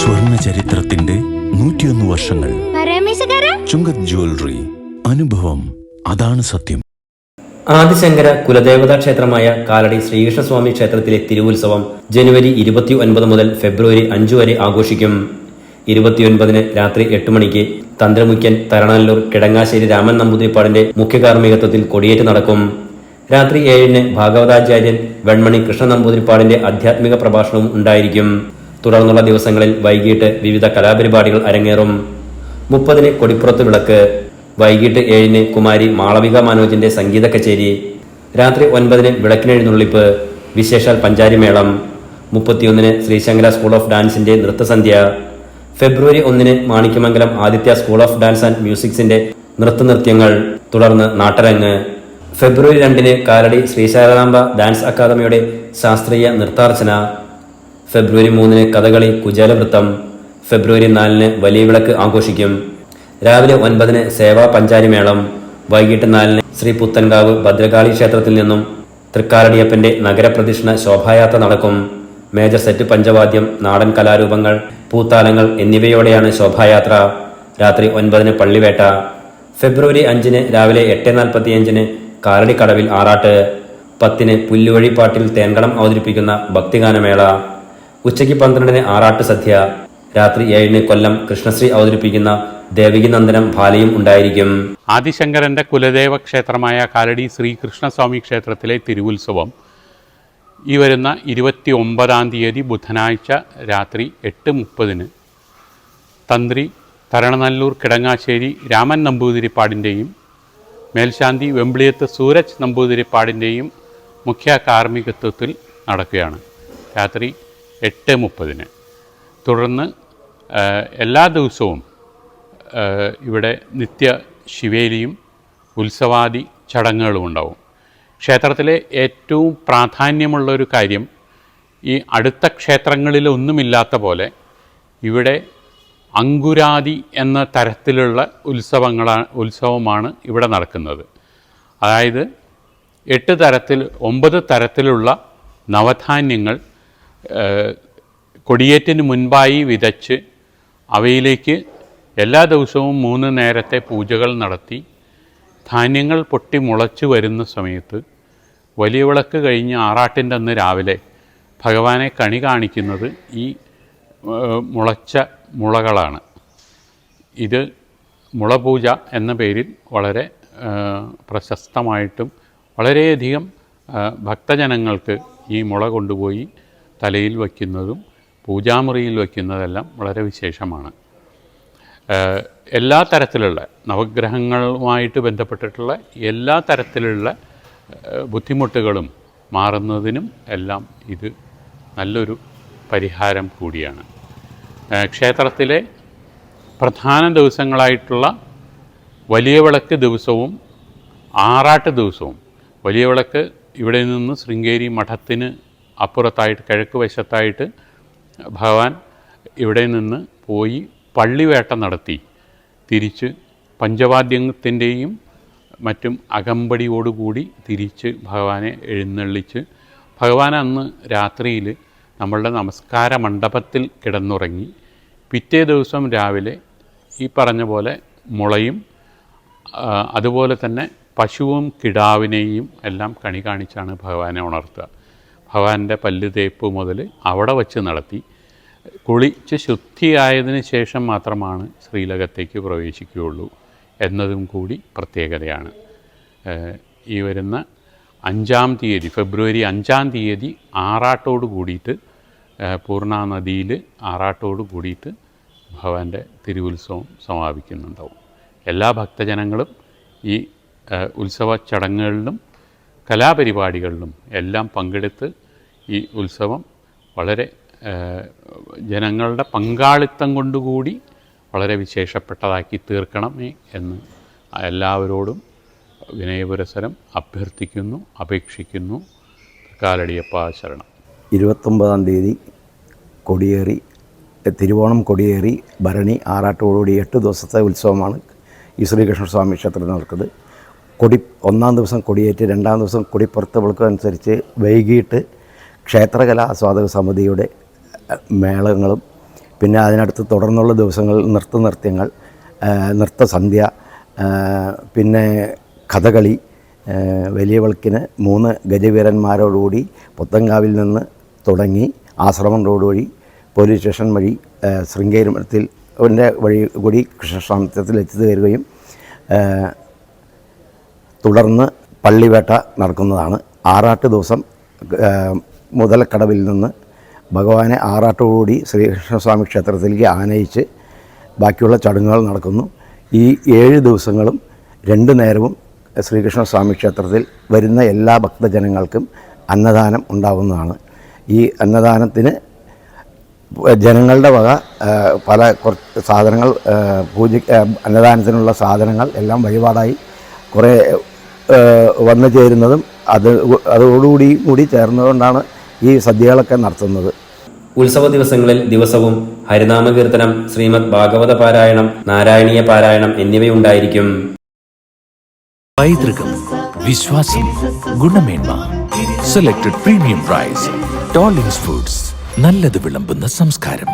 സ്വർണ ചരിത്രത്തിന്റെ നൂറ്റിയൊന്ന് വർഷങ്ങൾ. ചുങ്കത് ജ്വല്ലറി അനുഭവം അതാണ് സത്യം. ആദിശങ്കര കുലദേവതാ ക്ഷേത്രമായ കാലടി ശ്രീകൃഷ്ണസ്വാമി ക്ഷേത്രത്തിലെ തിരുവുത്സവം ജനുവരി ഇരുപത്തി ഒൻപത് മുതൽ ഫെബ്രുവരി അഞ്ചു വരെ ആഘോഷിക്കും. ഇരുപത്തിയൊൻപതിന് രാത്രി എട്ട് മണിക്ക് തന്ത്രമുഖ്യൻ തരണല്ലൂർ കിടങ്ങാശ്ശേരി രാമൻ നമ്പൂതിരിപ്പാടിന്റെ മുഖ്യ കാർമ്മികത്വത്തിൽ കൊടിയേറ്റ് നടക്കും. രാത്രി ഏഴിന് ഭാഗവതാചാര്യൻ വെൺമണി കൃഷ്ണ നമ്പൂതിരിപ്പാടിന്റെ ആധ്യാത്മിക പ്രഭാഷണവും ഉണ്ടായിരിക്കും. തുടർന്നുള്ള ദിവസങ്ങളിൽ വൈകിട്ട് വിവിധ കലാപരിപാടികൾ അരങ്ങേറും. മുപ്പതിന് കൊടിപ്പുറത്ത് വിളക്ക് വൈകിട്ട് ഏഴിന് കുമാരി മാളവിക മനോജിന്റെ സംഗീത കച്ചേരി രാത്രി ഒൻപതിന് വിളക്കിനെഴുന്നള്ളിപ്പ് വിശേഷാൽ പഞ്ചാരിമേളം മുപ്പത്തിയൊന്നിന് ശ്രീശങ്കര സ്കൂൾ ഓഫ് ഡാൻസിന്റെ നൃത്തസന്ധ്യ ഫെബ്രുവരി ഒന്നിന് Manikyamangalam Aditya school of dance and മ്യൂസിക്സിന്റെ നൃത്തനൃത്യങ്ങൾ തുടർന്ന് നാട്ടരങ്ങ് ഫെബ്രുവരി രണ്ടിന് കാലടി ശ്രീശാരദാംബ ഡാൻസ് അക്കാദമിയുടെ ശാസ്ത്രീയ നൃത്താർച്ചന ഫെബ്രുവരി മൂന്നിന് കഥകളി കുചേലവൃത്തം. ഫെബ്രുവരി നാലിന് വലിയ വിളക്ക് ആഘോഷിക്കും. രാവിലെ ഒൻപതിന് സേവാ പഞ്ചാരിമേളം വൈകിട്ട് നാലിന് ശ്രീ പുത്തൻകാവ് ഭദ്രകാളി ക്ഷേത്രത്തിൽ നിന്നും തൃക്കാലടിയപ്പന്റെ നഗരപ്രദക്ഷിണ ശോഭായാത്ര നടക്കും. മേജർ സെറ്റ് പഞ്ചവാദ്യം നാടൻ കലാരൂപങ്ങൾ പൂത്താലങ്ങൾ എന്നിവയോടെയാണ് ശോഭായാത്ര. രാത്രി ഒൻപതിന് പള്ളിവേട്ട. ഫെബ്രുവരി അഞ്ചിന് രാവിലെ എട്ട് നാൽപ്പത്തിയഞ്ചിന് കാലടിക്കടവിൽ ആറാട്ട്. പത്തിന് പുല്ലുവഴിപ്പാട്ടിൽ തേൻകടം അവതരിപ്പിക്കുന്ന ഭക്തിഗാനമേള. ഉച്ചയ്ക്ക് പന്ത്രണ്ടിന് ആറാട്ട് സദ്യ രാത്രി ഏഴിന് കൊല്ലം കൃഷ്ണശ്രീ അവതരിപ്പിക്കുന്ന ദേവികി നന്ദനം ഭാലയും ഉണ്ടായിരിക്കും. ആദിശങ്കരന്റെ കുലദേവ ക്ഷേത്രമായ കാലടി ശ്രീകൃഷ്ണസ്വാമി ക്ഷേത്രത്തിലെ തിരുവുത്സവം ഈ വരുന്ന ഇരുപത്തി ഒമ്പതാം തീയതി ബുധനാഴ്ച രാത്രി എട്ട് മുപ്പതിന് തന്ത്രി തരണനല്ലൂർ കിടങ്ങാശ്ശേരി രാമൻ നമ്പൂതിരിപ്പാടിന്റെയും മേൽശാന്തി വെമ്പിളിയത്ത് സൂരജ് നമ്പൂതിരിപ്പാടിന്റെയും മുഖ്യ കാർമ്മികത്വത്തിൽ നടക്കുകയാണ്. രാത്രി എട്ട് മുപ്പതിന്. തുടർന്ന് എല്ലാ ദിവസവും ഇവിടെ നിത്യ ശിവേലിയും ഉത്സവാദി ചടങ്ങുകളും ഉണ്ടാവും. ക്ഷേത്രത്തിലെ ഏറ്റവും പ്രാധാന്യമുള്ള ഒരു കാര്യം ഈ അടുത്ത ക്ഷേത്രങ്ങളിലൊന്നുമില്ലാത്ത പോലെ ഇവിടെ അങ്കുരാതി എന്ന തരത്തിലുള്ള ഉത്സവങ്ങളാണ് ഉത്സവമാണ് ഇവിടെ നടക്കുന്നത്. അതായത് എട്ട് തരത്തിൽ ഒമ്പത് തരത്തിലുള്ള നവധാന്യങ്ങൾ കൊടിയേറ്റിന് മുൻപായി വിതച്ച് അവയിലേക്ക് എല്ലാ ദിവസവും മൂന്ന് നേരത്തെ പൂജകൾ നടത്തി ധാന്യങ്ങൾ പൊട്ടി മുളച്ചു വരുന്ന സമയത്ത് വലിയ വിളക്ക് കഴിഞ്ഞ് ആറാട്ടിന്റെ അന്ന് രാവിലെ ഭഗവാനെ കണി കാണിക്കുന്നത് ഈ മുളച്ച മുളകളാണ്. ഇത് മുളപൂജ എന്ന പേരിൽ വളരെ പ്രശസ്തമായിട്ടും വളരെയധികം ഭക്തജനങ്ങൾക്ക് ഈ മുള കൊണ്ടുപോയി തലയിൽ വയ്ക്കുന്നതും പൂജാമുറിയിൽ വയ്ക്കുന്നതെല്ലാം വളരെ വിശേഷമാണ്. എല്ലാ തരത്തിലുള്ള നവഗ്രഹങ്ങളുമായിട്ട് ബന്ധപ്പെട്ടിട്ടുള്ള എല്ലാ തരത്തിലുള്ള ബുദ്ധിമുട്ടുകളും മാറുന്നതിനും എല്ലാം ഇത് നല്ലൊരു പരിഹാരം കൂടിയാണ്. ക്ഷേത്രത്തിലെ പ്രധാന ദിവസങ്ങളായിട്ടുള്ള വലിയ വിളക്ക് ദിവസവും ആറാട്ട് ദിവസവും വലിയ വിളക്ക് ഇവിടെ നിന്ന് ശൃംഗേരി മഠത്തിന് അപ്പുറത്തായിട്ട് കിഴക്ക് വശത്തായിട്ട് ഭഗവാൻ ഇവിടെ നിന്ന് പോയി പള്ളിവേട്ട നടത്തി. തിരിച്ച് പഞ്ചവാദ്യത്തിന്റെയും മറ്റും അകമ്പടിയോടുകൂടി തിരിച്ച് ഭഗവാനെ എഴുന്നള്ളിച്ച് ഭഗവാൻ അന്ന് രാത്രിയിൽ നമ്മളുടെ നമസ്കാര മണ്ഡപത്തിൽ കിടന്നുറങ്ങി. പിറ്റേ ദിവസം രാവിലെ ഈ പറഞ്ഞ പോലെ മുളയും അതുപോലെ തന്നെ പശുവും കിടാവിനെയും എല്ലാം കണി കാണിച്ചാണ് ഭഗവാനെ ഉണർത്തുക. ഭഗവാന്റെ പല്ല് തേപ്പ് മുതൽ അവിടെ വച്ച് നടത്തി. കുളിച്ച് ശുദ്ധിയായതിന് ശേഷം മാത്രമാണ് ശ്രീലകത്തേക്ക് പ്രവേശിക്കുകയുള്ളൂ എന്നതും കൂടി പ്രത്യേകതയാണ്. ഈ വരുന്ന അഞ്ചാം തീയതി ഫെബ്രുവരി അഞ്ചാം തീയതി ആറാട്ടോട് കൂടിയിട്ട് പൂർണാനദിയിൽ പൂർണ നദിയിൽ ആറാട്ടോട് കൂടിയിട്ട് ഭഗവാന്റെ തിരുവുത്സവം സമാപിക്കുന്നുണ്ടാവും. എല്ലാ ഭക്തജനങ്ങളും ഈ ഉത്സവ ചടങ്ങുകളിലും കലാപരിപാടികളിലും എല്ലാം പങ്കെടുത്ത് ഈ ഉത്സവം വളരെ ജനങ്ങളുടെ പങ്കാളിത്തം കൊണ്ടുകൂടി വളരെ വിശേഷപ്പെട്ടതാക്കി തീർക്കണമേ എന്ന് എല്ലാവരോടും വിനയപുരസരം അഭ്യർത്ഥിക്കുന്നു അപേക്ഷിക്കുന്നു. കാലടിയപ്പ ശരണം. ഇരുപത്തൊമ്പതാം തീയതി കൊടിയേറി തിരുവോണം കൊടിയേറി ഭരണി ആറാട്ടോടുകൂടി എട്ട് ദിവസത്തെ ഉത്സവമാണ് ഈ ശ്രീകൃഷ്ണസ്വാമി ക്ഷേത്രത്തിൽ നടക്കുന്നത്. കൊടി ഒന്നാം ദിവസം കൊടിയേറ്റ് രണ്ടാം ദിവസം കൊടിപ്പുറത്ത് വിളക്കും അനുസരിച്ച് വൈകിട്ട് ക്ഷേത്രകലാ ആസ്വാദക സമിതിയുടെ മേളങ്ങളും പിന്നെ അതിനടുത്ത് തുടർന്നുള്ള ദിവസങ്ങളിൽ നൃത്ത നൃത്തസന്ധ്യ സന്ധ്യ പിന്നെ കഥകളി വലിയ വിളക്കിന് മൂന്ന് ഗജവീരന്മാരോടുകൂടി പുത്തങ്കാവിൽ നിന്ന് തുടങ്ങി ആശ്രമം റോഡ് വഴി പോലീസ് സ്റ്റേഷൻ വഴി ശൃംഗേരി മഠത്തിൽ വഴി കൂടി കൃഷ്ണസ്വാമിത്വത്തിൽ എത്തിച്ചേരുകയും തുടർന്ന് പള്ളിവേട്ട നടക്കുന്നതാണ്. ആറാട്ട് ദിവസം മുതലക്കടവിൽ നിന്ന് ഭഗവാനെ ആറാട്ടോടുകൂടി ശ്രീകൃഷ്ണസ്വാമി ക്ഷേത്രത്തിലേക്ക് ആനയിച്ച് ബാക്കിയുള്ള ചടങ്ങുകൾ നടക്കുന്നു. ഈ ഏഴ് ദിവസങ്ങളും രണ്ട് നേരവും ശ്രീകൃഷ്ണസ്വാമി ക്ഷേത്രത്തിൽ വരുന്ന എല്ലാ ഭക്തജനങ്ങൾക്കും അന്നദാനം ഉണ്ടാകുന്നതാണ് ഈ അന്നദാനത്തിന് ജനങ്ങളുടെ വക പല കുറച്ച് സാധനങ്ങൾ പൂജ അന്നദാനത്തിനുള്ള സാധനങ്ങൾ എല്ലാം വഴിപാടായി കുറേ വന്നു ചേരുന്നതും അത് അതോടുകൂടി കൂടി ചേർന്നതുകൊണ്ടാണ് ഈ സദ്യകളൊക്കെ നടത്തുന്നത്. ഉത്സവ ദിവസങ്ങളിൽ ദിവസവും ഹരിനാമ കീർത്തനം ശ്രീമദ് ഭാഗവത പാരായണം നാരായണീയ പാരായണം എന്നിവയുണ്ടായിരിക്കും. പൈതൃകം വിശ്വാസം ഗുണമേന്മ സെലക്ടഡ് പ്രീമിയം പ്രൈസ് ടോളിംഗ് ഫുഡ്സ് നല്ലത് വിളമ്പുന്ന സംസ്കാരം.